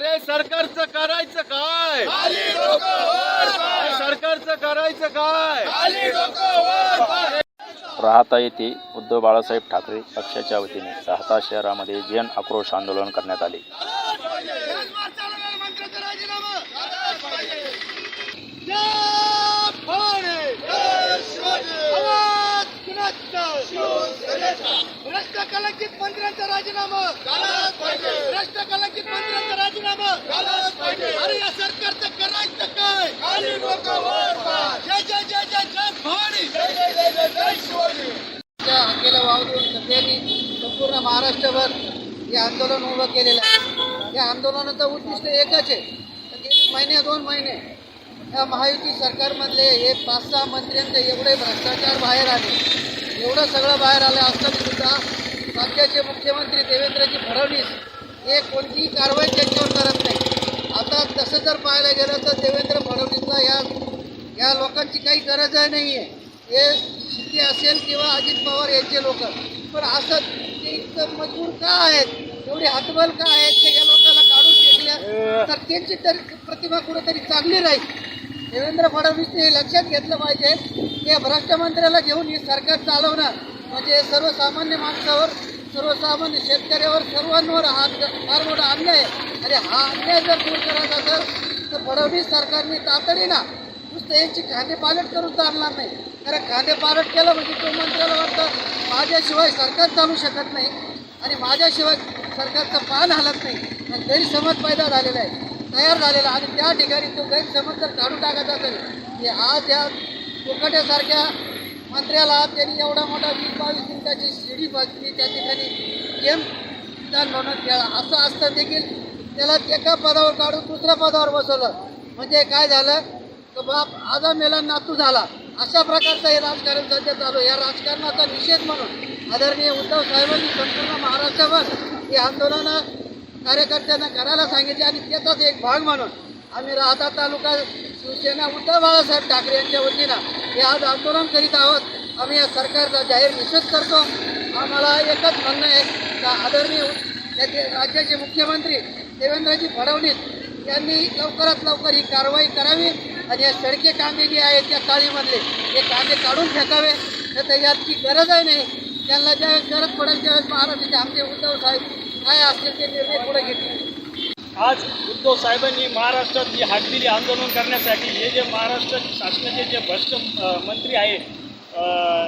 अरे सरकारचं करायचं काय? सरकारचं करायचं काय? राहता येथे उद्धव बाळासाहेब ठाकरे पक्षाच्या वतीने. राहता शहरामध्ये जन आक्रोश आंदोलन करण्यात आले. भ्रष्ट कलंकित मंत्र्यांचा राजीनामा. भ्रष्ट कलंकित मंत्र्यांचा राजीनामा. अरे या सरकारचं करायचं काय? जय जय जय जय जय भवानी. हाकेला वावरून सगळ्यांनी संपूर्ण महाराष्ट्रभर हे आंदोलन उभं केलेलं आहे. या आंदोलनाचं उद्दिष्ट एकच आहे. गेली महिने दोन महिने या महायुती सरकारमधले हे पाच सहा मंत्र्यांचे एवढे भ्रष्टाचार बाहेर आले. एवढं सगळं बाहेर आलं असताना सुद्धा राज्याचे मुख्यमंत्री देवेंद्रजी फडणवीस हे कोणतीही कारवाई त्यांच्यावर करत नाही. आता तसं जर पाहायला गेलं तर देवेंद्र फडणवीसला या या लोकांची काही गरजही नाही आहे हे शिंदे असेल किंवा अजित पवार यांचे लोक. पण असं ते इतकं मजबूर का आहेत? एवढे हातबल का आहेत? ते या लोकांना काढून घेतल्या तर त्यांची तरी प्रतिभा कुठेतरी चांगली राहील. देवेंद्र फडणवीसने हे लक्षात घेतलं पाहिजे की या घेऊन ही सरकार चालवणं म्हणजे सर्वसामान्य माणसावर सर्वसामान्य शेतकऱ्यावर सर्वांवर हा फार मोठा अन्याय आहे. आणि हा अन्याय जर दूर करायचा असेल तर फडणवीस सरकारने तातडीनं नुसतं यांची खांदेपालट करून चालणार नाही. कारण खांदेपालट केलं म्हणजे तो मंत्र्याला वाटतं माझ्याशिवाय सरकार चालू शकत नाही. आणि माझ्याशिवाय सरकारचं पान हलत नाही. आणि गैरसमज पैदा झालेला आहे तयार झालेला आणि त्या ठिकाणी तो गैरसमज जर काढून टाकायचा असेल. की आज या फुकट्यासारख्या मंत्र्याला त्यांनी एवढा मोठा वीस बावीस मिनिटाची शिडी बसली. त्या ठिकाणी गेम विधान खेळा. असं असतं देखील त्याला एका पदावर काढून दुसऱ्या पदावर बसवलं. म्हणजे काय झालं? तर बाप आजा मेला नातू झाला. अशा प्रकारचं हे राजकारण सध्या चालू या राजकारणाचा निषेध म्हणून आदरणीय उद्धव साहेबांनी संपूर्ण महाराष्ट्रावर हे आंदोलनं कार्यकर्त्यांना करायला सांगितले आणि त्याचाच एक भाग म्हणून आम्ही राहता तालुका शिवसेना उद्धव बाळासाहेब ठाकरे यांच्या वतीनं हे आज आंदोलन करीत आहोत. आम्ही या सरकारचा जाहीर निषेध करतो. आम्हाला एकच म्हणणं आहे का आदरणीय त्याचे राज्याचे मुख्यमंत्री देवेंद्रजी फडणवीस यांनी लवकरात लवकर ही कारवाई करावी आणि या सडके कांदे जे आहेत त्या चाळीमधले हे कांदे काढून फेकावे. तर त्या याची गरजही नाही. त्यांना ज्या गरज पडेल त्यावेळेस महाराष्ट्राचे आमचे उद्धव साहेब काय असेल ते निर्णय पुढे घेतील. आज उद्धव साहेबांनी महाराष्ट्रात जी हाक आंदोलन करण्यासाठी हे जे महाराष्ट्र शासनाचे जे भ्रष्ट मंत्री आहे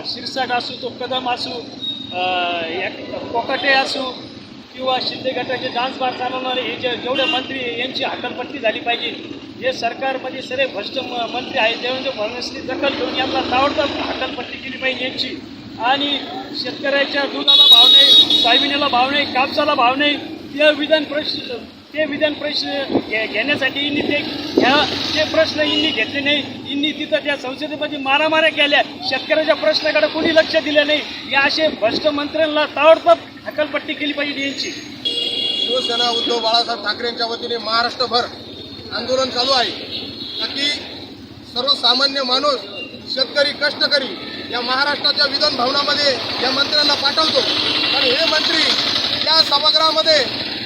शिरसाट असू तो कदम असू या- कोकाटे असू किंवा शिंदे गटाचे डान्स बार चालवणारे हे जे जेवढे मंत्री यांची हकालपट्टी झाली पाहिजे. हे सरकारमध्ये सगळे भ्रष्ट म- मंत्री आहेत. देवेंद्र फडणवीसनी दखल घेऊन यांना ताबडतोब हकालपट्टी केली पाहिजे यांची. आणि शेतकऱ्याच्या दुधाला भाव नाही. सोयाबिनीला भाव नाही कापसाला भाव नाही ते विधान प्रश्न ते विधान प्रश्न घे- घेण्यासाठी यांनी ते ह्या ते प्रश्न यांनी घेतले नाही. यांनी तिथं त्या संसदेमध्ये मारामाऱ्या केल्या. शेतकऱ्याच्या प्रश्नाकडे कोणी लक्ष दिलं नाही. या असे भ्रष्ट मंत्र्यांना ताबडतोब हकलपट्टी केली पाहिजे यांची. शिवसेना उद्धव बाळासाहेब ठाकरेंच्या वतीने महाराष्ट्रभर आंदोलन चालू आहे. नक्की सर्वसामान्य माणूस शेतकरी कष्टकरी या महाराष्ट्राच्या विधान भवनामध्ये या मंत्र्यांना पाठवतो. सभागृहामध्ये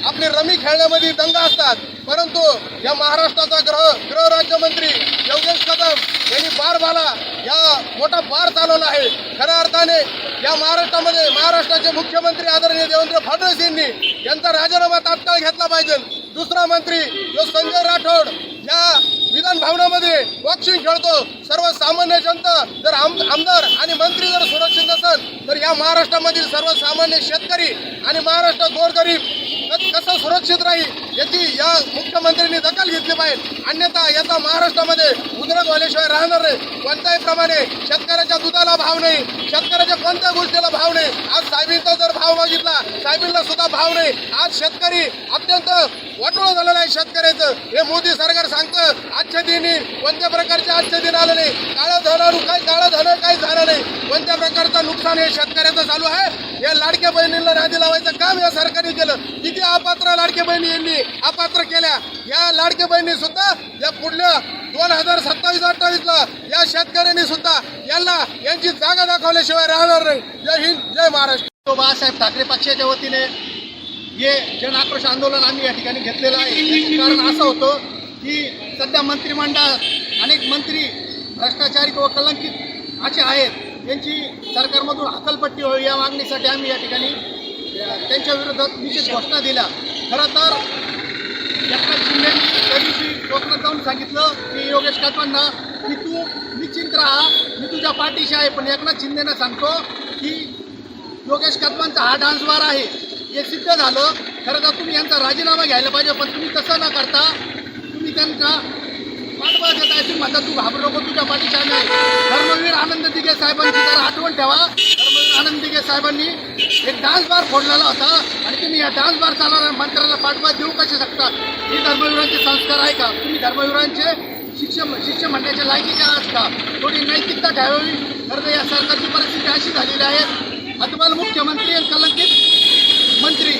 आपले रमी खेळण्यामध्ये दंग असतात. परंतु या महाराष्ट्राचा ग्रह गृह राज्यमंत्री योगेश कदम यांनी बारबाला या मोठा बार चालवला आहे. खऱ्या अर्थाने या महाराष्ट्रामध्ये महाराष्ट्राचे मुख्यमंत्री आदरणीय देवेंद्र फडणवीस यांनी यांचा राजीनामा तात्काळ घेतला पाहिजे. दुसरा मंत्री जो संजय राठोड या विधान भवनामध्ये बॉक्सिंग खेळतो सर्वसामान्य जनता जर आम आमदार आणि मंत्री जर सुरक्षित असेल तर या महाराष्ट्रामधील सर्वसामान्य शेतकरी आणि महाराष्ट्र गोरगरीब क- सुरक्षित राहील. याची या मुख्यमंत्र्यांनी दखल घेतली पाहिजे. अन्यथा याचा महाराष्ट्रामध्ये उद्रग झाल्याशिवाय राहणार नाही. कोणत्याही प्रमाणे शेतकऱ्याच्या दुधाला भाव नाही. शेतकऱ्याच्या कोणत्या गोष्टीला भाव नाही? आज साहेबींचा जर भाव मागितला साहेबींना सुद्धा भाव नाही. आज शेतकरी अत्यंत वाटोळं झालेलं आहे शेतकऱ्याचं. हे मोदी सरकार सांगतं आजच्या दिनी कोणत्या प्रकारचे आजच्या दिन आलं नाही. काळं झालं काय काळं झालं काही झालं नाही. कोणत्या प्रकारचं नुकसान हे शेतकऱ्याचं चालू आहे? या लाडक्या बहिणींना नादी लावायचं काम या सरकारने केलं. किती अपात्र लाडक्या बहिणी यांनी अपात्र केल्या. या लाडक्या बहिणी सुद्धा या पुढल्या दोन हजार सत्तावीस अठ्ठावीसला या शेतकऱ्यांनी सुद्धा यांना यांची जागा दाखवल्याशिवाय राहणार नाही. जय हिंद जय महाराष्ट्र. तो बाळासाहेब ठाकरे पक्षाच्या वतीने हे जन आक्रोश आंदोलन आम्ही या ठिकाणी घेतलेलं आहे. कारण असं होतं की सध्या मंत्रिमंडळात अनेक मंत्री भ्रष्टाचारी किंवा कलंकित असे आहेत. यांची सरकारमधून हकलपट्टी व्हावी या मागणीसाठी आम्ही या ठिकाणी त्यांच्या विरोधात निश्चित घोषणा दिल्या. खरं तर एकनाथ शिंदेनी त्या दिवशी कोकणात जाऊन सांगितलं की योगेश काटवांना की तू निश्चिंत राहा मी तुझ्या पाठीशी आहे पण एकनाथ शिंदेना सांगतो की योगेश कदमांचा हा डान्सवार आहे. हे सिद्ध झालं. खरं तर तुम्ही यांचा राजीनामा घ्यायला पाहिजे पण तुम्ही तसं न करता तुम्ही त्यांचा पाठबळ देत आहे तुम्ही म्हणता तू घाबरू नको तुझ्या पाठीशी आम्ही धर्मवीर आनंद दिघे साहेबांची जर आठवण ठेवा. धर्मवीर आनंद दिघे साहेबांनी एक डान्स बार फोडलेला होता आणि तुम्ही या डान्स बार चालणाऱ्या मंत्र्याला पाठबळ देऊ कसे शकता? ही धर्मवीरांचे संस्कार आहे का? तुम्ही धर्मवीरांचे शिक्षण शिक्षण म्हणण्याच्या लायकीचे आहात का? थोडी नैतिकता ठेवावी? खरं तर या सरकारची परिस्थिती अशी झालेली आहे. अतबल मुख्यमंत्री आणि कलंकित मंत्री.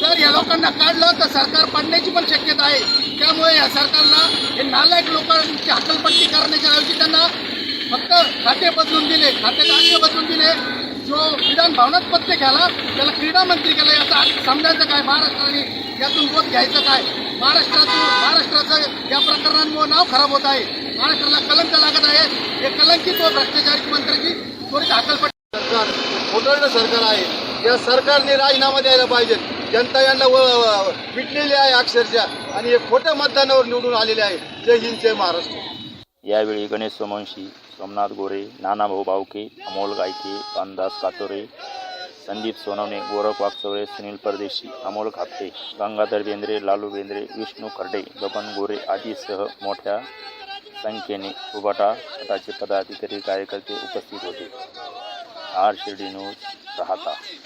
जर या लोकांना काढलं तर सरकार पाडण्याची पण शक्यता आहे. त्यामुळे या सरकारला हे नालायक लोकांची हकलपट्टी करण्याच्या ऐवजी त्यांना फक्त खाते बदलून दिले खाते राज्य बदलून दिले. जो विधान भवनात पत्ते घ्याला त्याला क्रीडा मंत्री केला याचा समजायचं काय? महाराष्ट्राने यातून बोध घ्यायचं काय? महाराष्ट्रातून महाराष्ट्राचं या प्रकरणांमुळे नाव खराब होत आहे. महाराष्ट्राला कलंक लागत आहे. हे कलंकित व भ्रष्टाचारी मंत्र्याची त्वरित हकलपट्टी सरकार खोटरडं सरकार आहे. या सरकारने राजीनामा द्यायला पाहिजे. जनता यांना व- पिटलेली आहे अक्षरशः. आणि हे खोट्या मतदानावर निवडून आलेले आहे. जय हिंद जय महाराष्ट्र. यावेळी गणेश सोमवंशी सोमनाथ गोरे नानाभाऊ बावके अमोल गायके रामदास कातोरे संदीप सोनवणे गोरख वागचौरे सुनील परदेशी अमोल खापटे गंगाधर बेंद्रे लालू बेंद्रे विष्णू खर्डे बबन गोरे आदीसह मोठ्या संख्येने उभटा गटाचे पदाधिकारी कार्यकर्ते उपस्थित होते. आर शिर्डी न्यूज राहता.